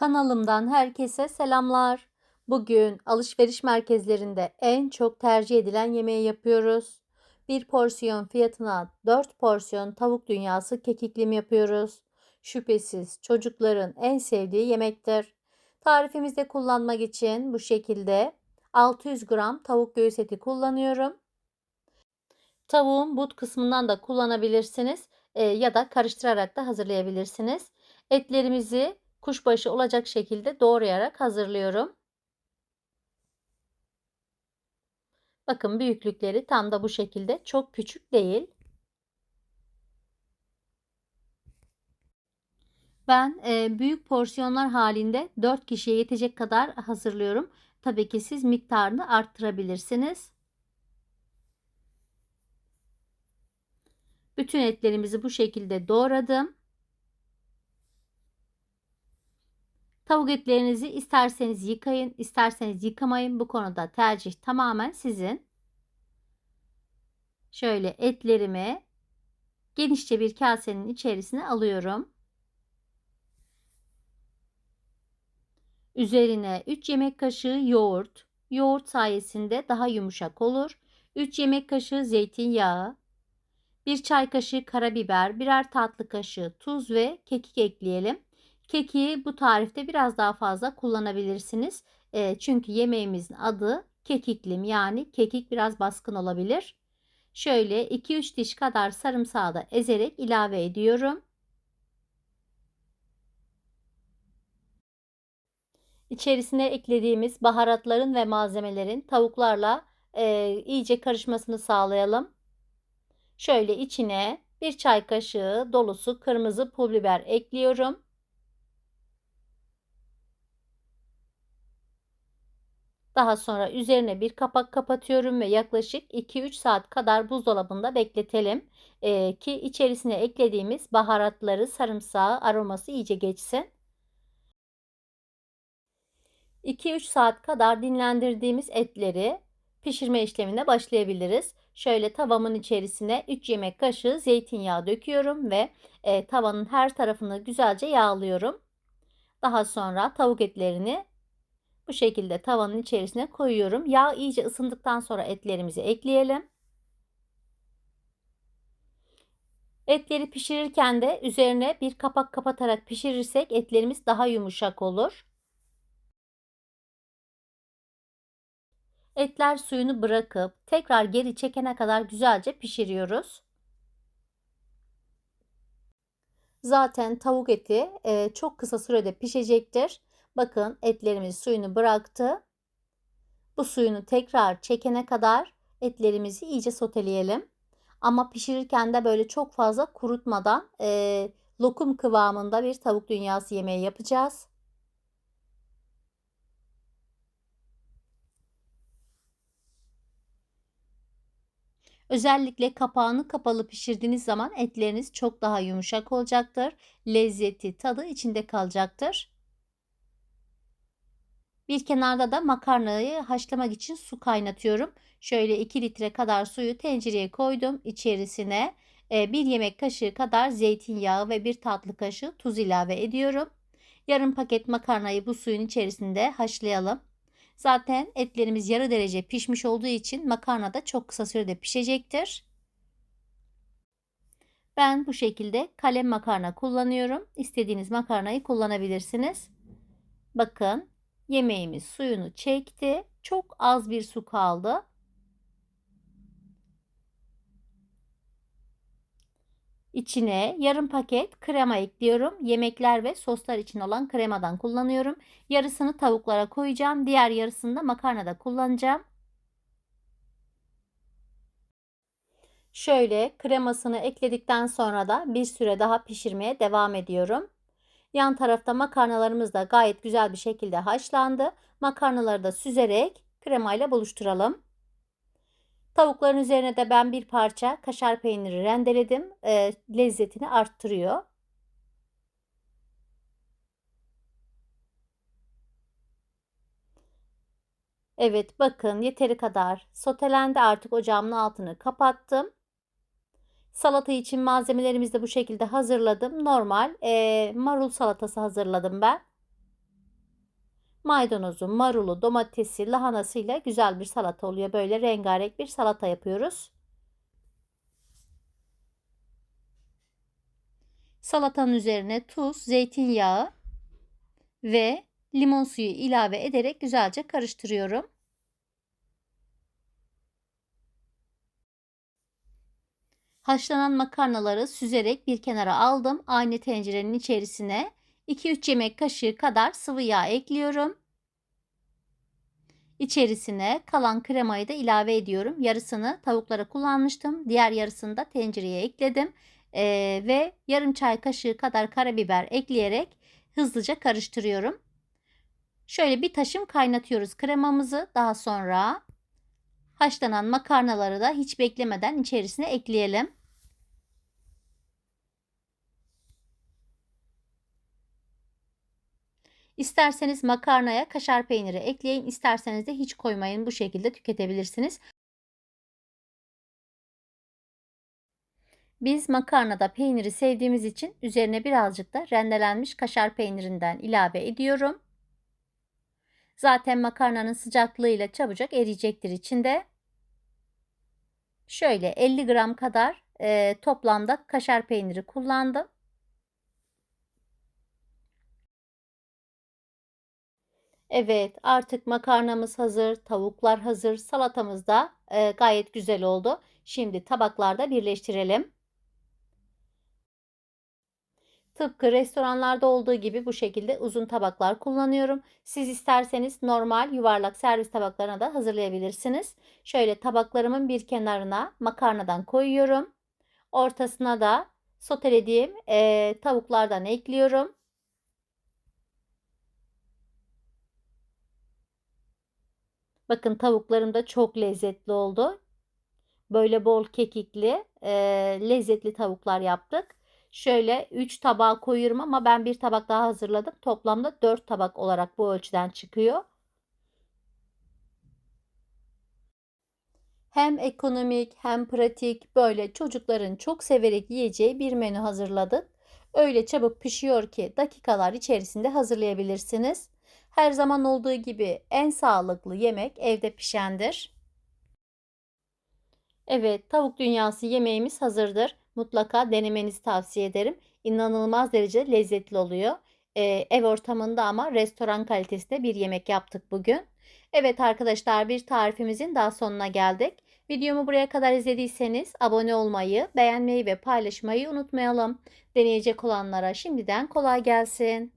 Kanalımdan herkese selamlar. Bugün alışveriş merkezlerinde en çok tercih edilen yemeği yapıyoruz. Bir porsiyon fiyatına 4 porsiyon tavuk dünyası kekiklim yapıyoruz. Şüphesiz çocukların en sevdiği yemektir. Tarifimizde kullanmak için bu şekilde 600 gram tavuk göğüs eti kullanıyorum. Tavuğun but kısmından da kullanabilirsiniz e, ya da karıştırarak da hazırlayabilirsiniz. Etlerimizi kuşbaşı olacak şekilde doğrayarak hazırlıyorum. Bakın büyüklükleri tam da bu şekilde çok küçük değil. Ben e, büyük porsiyonlar halinde 4 kişiye yetecek kadar hazırlıyorum. Tabii ki siz miktarını arttırabilirsiniz. Bütün etlerimizi bu şekilde doğradım. Tavuk etlerinizi isterseniz yıkayın, isterseniz yıkamayın. Bu konuda tercih tamamen sizin. Şöyle etlerimi genişçe bir kasenin içerisine alıyorum. Üzerine 3 yemek kaşığı yoğurt. Yoğurt sayesinde daha yumuşak olur. 3 yemek kaşığı zeytinyağı, 1 çay kaşığı karabiber, birer tatlı kaşığı tuz ve kekik ekleyelim. Keki bu tarifte biraz daha fazla kullanabilirsiniz. E, çünkü yemeğimizin adı kekiklim yani kekik biraz baskın olabilir. Şöyle 2-3 diş kadar sarımsağı da ezerek ilave ediyorum. İçerisine eklediğimiz baharatların ve malzemelerin tavuklarla e, iyice karışmasını sağlayalım. Şöyle içine bir çay kaşığı dolusu kırmızı pul biber ekliyorum. Daha sonra üzerine bir kapak kapatıyorum ve yaklaşık 2-3 saat kadar buzdolabında bekletelim. Ee, ki içerisine eklediğimiz baharatları, sarımsağı, aroması iyice geçsin. 2-3 saat kadar dinlendirdiğimiz etleri pişirme işlemine başlayabiliriz. Şöyle tavamın içerisine 3 yemek kaşığı zeytinyağı döküyorum ve e, tavanın her tarafını güzelce yağlıyorum. Daha sonra tavuk etlerini bu şekilde tavanın içerisine koyuyorum. Yağ iyice ısındıktan sonra etlerimizi ekleyelim. Etleri pişirirken de üzerine bir kapak kapatarak pişirirsek etlerimiz daha yumuşak olur. Etler suyunu bırakıp tekrar geri çekene kadar güzelce pişiriyoruz. Zaten tavuk eti e, çok kısa sürede pişecektir. Bakın etlerimiz suyunu bıraktı. Bu suyunu tekrar çekene kadar etlerimizi iyice soteleyelim. Ama pişirirken de böyle çok fazla kurutmadan e, lokum kıvamında bir tavuk dünyası yemeği yapacağız. Özellikle kapağını kapalı pişirdiğiniz zaman etleriniz çok daha yumuşak olacaktır. Lezzeti, tadı içinde kalacaktır. Bir kenarda da makarnayı haşlamak için su kaynatıyorum. Şöyle 2 litre kadar suyu tencereye koydum. İçerisine 1 e, yemek kaşığı kadar zeytinyağı ve 1 tatlı kaşığı tuz ilave ediyorum. Yarım paket makarnayı bu suyun içerisinde haşlayalım. Zaten etlerimiz yarı derece pişmiş olduğu için makarna da çok kısa sürede pişecektir. Ben bu şekilde kalem makarna kullanıyorum. İstediğiniz makarnayı kullanabilirsiniz. Bakın yemeğimiz suyunu çekti. Çok az bir su kaldı. İçine yarım paket krema ekliyorum. Yemekler ve soslar için olan kremadan kullanıyorum. Yarısını tavuklara koyacağım. Diğer yarısını da makarnada kullanacağım. Şöyle kremasını ekledikten sonra da bir süre daha pişirmeye devam ediyorum. Yan tarafta makarnalarımız da gayet güzel bir şekilde haşlandı. Makarnaları da süzerek kremayla buluşturalım. Tavukların üzerine de ben bir parça kaşar peyniri rendeledim. E, lezzetini arttırıyor. Evet bakın yeteri kadar sotelendi artık ocağımın altını kapattım. Salata için malzemelerimizi de bu şekilde hazırladım. Normal e, marul salatası hazırladım ben. Maydanozu, marulu, domatesi, lahanasıyla güzel bir salata oluyor. Böyle rengarenk bir salata yapıyoruz. Salatanın üzerine tuz, zeytinyağı ve limon suyu ilave ederek güzelce karıştırıyorum. Haşlanan makarnaları süzerek bir kenara aldım. Aynı tencerenin içerisine 2-3 yemek kaşığı kadar sıvı yağ ekliyorum. İçerisine kalan kremayı da ilave ediyorum. Yarısını tavuklara kullanmıştım. Diğer yarısını da tencereye ekledim. Ee, ve yarım çay kaşığı kadar karabiber ekleyerek hızlıca karıştırıyorum. Şöyle bir taşım kaynatıyoruz kremamızı. Daha sonra haşlanan makarnaları da hiç beklemeden içerisine ekleyelim. İsterseniz makarnaya kaşar peyniri ekleyin, isterseniz de hiç koymayın. Bu şekilde tüketebilirsiniz. Biz makarnada peyniri sevdiğimiz için üzerine birazcık da rendelenmiş kaşar peynirinden ilave ediyorum. Zaten makarnanın sıcaklığıyla çabucak eriyecektir içinde. Şöyle 50 gram kadar e, toplamda kaşar peyniri kullandım. Evet, artık makarnamız hazır, tavuklar hazır, salatamız da e, gayet güzel oldu. Şimdi tabaklarda birleştirelim. Tıpkı restoranlarda olduğu gibi bu şekilde uzun tabaklar kullanıyorum. Siz isterseniz normal yuvarlak servis tabaklarına da hazırlayabilirsiniz. Şöyle tabaklarımın bir kenarına makarnadan koyuyorum. Ortasına da sotelediğim e, tavuklardan ekliyorum. Bakın tavuklarım da çok lezzetli oldu. Böyle bol kekikli, e, lezzetli tavuklar yaptık. Şöyle 3 tabağa koyuyorum ama ben bir tabak daha hazırladım. Toplamda 4 tabak olarak bu ölçüden çıkıyor. Hem ekonomik hem pratik böyle çocukların çok severek yiyeceği bir menü hazırladık. Öyle çabuk pişiyor ki dakikalar içerisinde hazırlayabilirsiniz. Her zaman olduğu gibi en sağlıklı yemek evde pişendir. Evet, tavuk dünyası yemeğimiz hazırdır. Mutlaka denemenizi tavsiye ederim. İnanılmaz derece lezzetli oluyor. Ee, ev ortamında ama restoran kalitesinde bir yemek yaptık bugün. Evet arkadaşlar bir tarifimizin daha sonuna geldik. Videomu buraya kadar izlediyseniz abone olmayı, beğenmeyi ve paylaşmayı unutmayalım. Deneyecek olanlara şimdiden kolay gelsin.